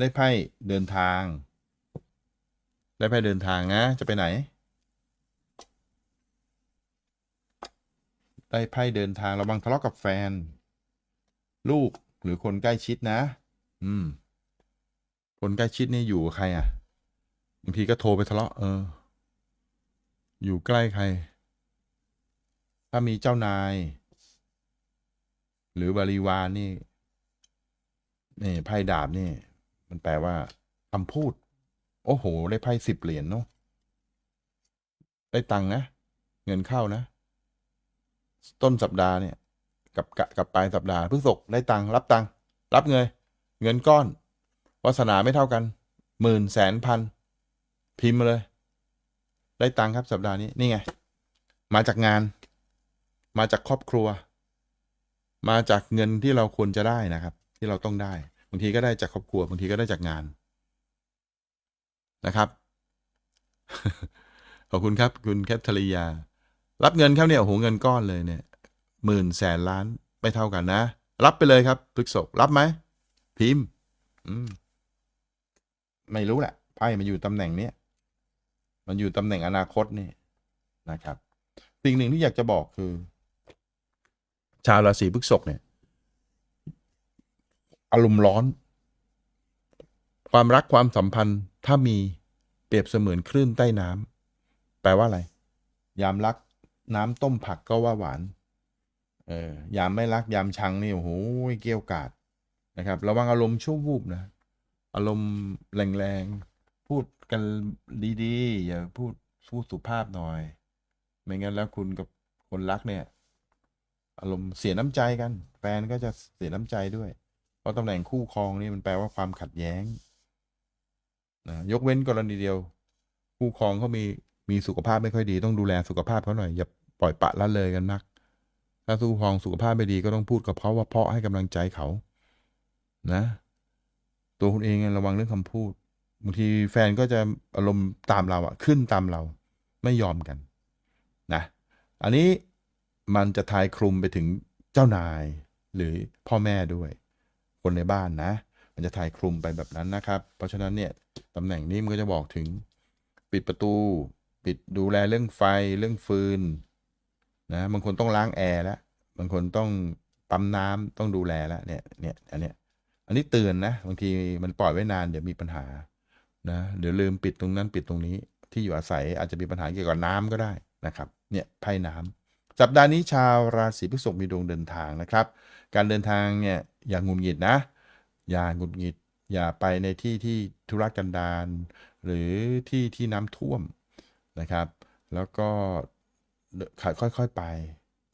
ได้ไพ่เดินทาง ได้ไพ่เดินทางนะ จะไปไหน ได้ไพ่เดินทางระวังทะเลาะกับแฟน ลูกหรือคนใกล้ชิดนะ อืม คนใกล้ชิดนี่อยู่ใครอะบางทีก็โทรไปทะเลาะเออ อยู่ใกล้ใคร ถ้ามีเจ้านาย หรือบริวารนี่นี่ไพ่ดาบนี่ มันแปลว่าคำพูด โอ้โห ได้ไพ่สิบเหรียญเนาะได้ตังค์นะ เงินเข้านะ ต้นสัปดาห์เนี่ย กับกับปลายสัปดาห์พฤษภได้ตังค์รับตังค์รับเงิน เงินก้อนวาสนาไม่เท่ากันหมื่นแสนพัน พิมพ์มาเลย ได้ตังค์ครับสัปดาห์นี้ นี่ไง มาจากงาน มาจากครอบครัว มาจากเงินที่เราควรจะได้นะครับ ที่เราต้องได้ บางทีก็ได้จากครอบครัว บางทีก็ได้จากงานนะครับ ขอบคุณครับ คุณแคทเธอรียา รับเงินครับเนี่ยโอ้โหเงินก้อนเลยเนี่ยหมื่นแสนล้านไม่เท่ากันนะ รับไปเลยครับพฤกษกรับไหมพิมพ์อืมไม่รู้แหละไพ่มันอยู่ตำแหน่งเนี้ยมันอยู่ตำแหน่งอนาคตนี่นะครับ สิ่งหนึ่งที่อยากจะบอกคือ ชาวราศีพฤกษภเนี่ย อารมณ์ร้อน ความรักความสัมพันธ์ถ้ามีเปรียบเสมือนคลื่นใต้น้ำแปลว่าอะไร ยามรักน้ำต้มผักก็ว่าหวาน เออยามไม่รักยามชังนี่โอ้โหเกรี้ยวกาดนะครับ ระวังอารมณ์ชั่ววูบนะ อารมณ์แรงๆ พูดกันดีๆ อย่าพูดพูดสุภาพหน่อย ไม่งั้นแล้วคุณกับคนรักเนี่ย อารมณ์เสียน้ำใจกัน แฟนก็จะเสียน้ำใจด้วย เพราะตำแหน่งคู่ครองนี่มันแปลว่าความขัดแย้งนะยกเว้นกรณีเดียว คู่ครองเขามีมีสุขภาพไม่ค่อยดี ต้องดูแลสุขภาพเขาหน่อยอย่าปล่อยปะละเลยกันนัก ถ้าคู่ครองสุขภาพไม่ดีก็ต้องพูดกับเพราว่าเพาะให้กำลังใจเขา นะ ตัวคุณเองระวังเรื่องคำพูดบางทีแฟนก็จะอารมณ์ตามเราอะขึ้นตามเราไม่ยอมกัน นะ อันนี้มันจะทายคลุมไปถึงเจ้านายหรือพ่อแม่ด้วย คนในบ้านนะ มันจะทายคลุมไปแบบนั้นนะครับ เพราะฉะนั้นเนี่ยตำแหน่งนี้มันก็จะบอกถึงปิดประตู ปิดดูแลเรื่องไฟเรื่องฟืนนะบางคนต้องล้างแอร์แล้วบางคนต้องปั๊มน้ำต้องดูแลแล้วเนี่ยเนี่ยอันเนี้ยอันนี้เตือนนะบางทีมันปล่อยไว้นานเดี๋ยวมีปัญหานะเดี๋ยวลืมปิดตรงนั้นปิดตรงนี้ที่อยู่อาศัยอาจจะมีปัญหาเกี่ยวกับน้ำก็ได้นะครับ เนี่ยไพ่น้ำ สัปดาห์นี้ชาวราศีพฤษภมีดวงเดินทางนะครับ การเดินทางเนี่ยอย่างงุนหงิดนะ อย่าหงุดหงิด อย่าไปในที่ที่ธุรกันดารหรือที่ที่น้ำท่วมนะครับ แล้วก็ค่อยๆไป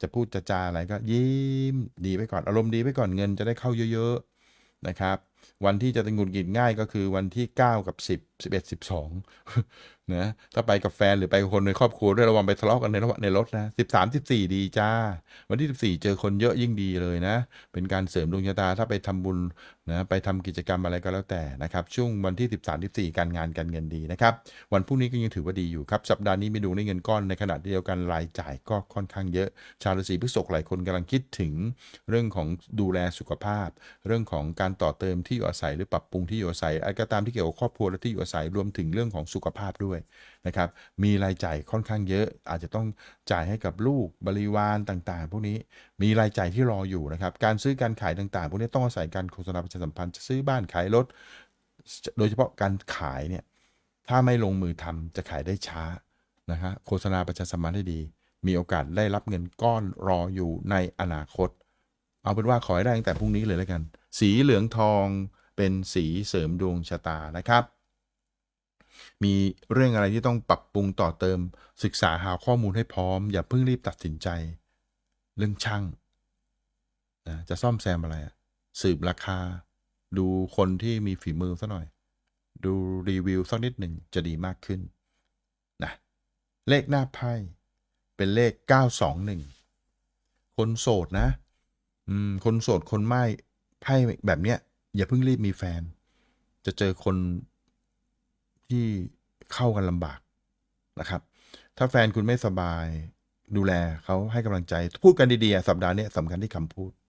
จะพูดจะจาอะไรก็ยิ้มดีไปก่อนอารมณ์ดีไปก่อนเงินจะได้เข้าเยอะ ๆนะครับ วันที่จะหงุดหงิดง่ายก็คือวันที่ 9 กับ 10 11 12นะถ้าไปกับแฟนหรือไปกับคนในครอบครัวด้วยระวังไปทะเลาะกันในระหว่างในรถนะ13 14ดีจ้า วันที่14เจอคนเยอะยิ่งดีเลยนะ เป็นการเสริมดวงชะตาถ้าไปทำบุญนะไปทำกิจกรรมอะไรก็แล้วแต่นะครับ ช่วงวันที่13 14การงานการเงินดีนะครับ วันพรุ่งนี้ก็ยังถือว่าดีอยู่ครับ สัปดาห์นี้มีดวงได้เงินก้อนในขณะเดียวกันรายจ่ายก็ค่อนข้างเยอะ ชาวราศีพฤษภหลายคนกำลังคิดถึงเรื่องของดูแลสุขภาพ เรื่องของการต่อเติมที่อยู่อาศัยหรือปรับปรุงที่อยู่อาศัยอะไรก็ตามที่เกี่ยวกับครอบครัวและที่อยู่อาศัยรวมถึงเรื่องของสุขภาพด้วยนะครับมีรายจ่ายค่อนข้างเยอะ อาจจะต้องจ่ายให้กับลูกบริวารต่างๆ พวกนี้มีรายจ่ายที่รออยู่นะครับการซื้อการขายต่างๆ พวกนี้ต้องอาศัยการโฆษณาประชาสัมพันธ์จะซื้อบ้านขายรถโดยเฉพาะการขายเนี่ยถ้าไม่ลงมือทำจะขายได้ช้านะฮะโฆษณาประชาสัมพันธ์ให้ดี มีโอกาสได้รับเงินก้อนรออยู่ในอนาคต เอาเป็นว่าขอให้ได้ตั้งแต่พรุ่งนี้เลยแล้วกัน สีเหลืองทองเป็นสีเสริมดวงชะตานะครับ มีเรื่องอะไรที่ต้องปรับปรุงต่อเติม ศึกษาหาข้อมูลให้พร้อม อย่าเพิ่งรีบตัดสินใจ เรื่องช่างนะจะซ่อมแซมอะไร สืบราคา ดูคนที่มีฝีมือสักหน่อย ดูรีวิวสักนิดหนึ่งจะดีมากขึ้นนะเลขหน้าไพ่ เป็นเลข 921 คนโสดนะ อืม คนโสดคนไม่ไพ่แบบเนี้ย อย่าเพิ่งรีบมีแฟน จะเจอคน ที่เข้ากันลำบากนะครับ ถ้าแฟนคุณไม่สบายดูแลเขาให้กำลังใจ พูดกันดีๆ สัปดาห์นี้สำคัญที่คำพูด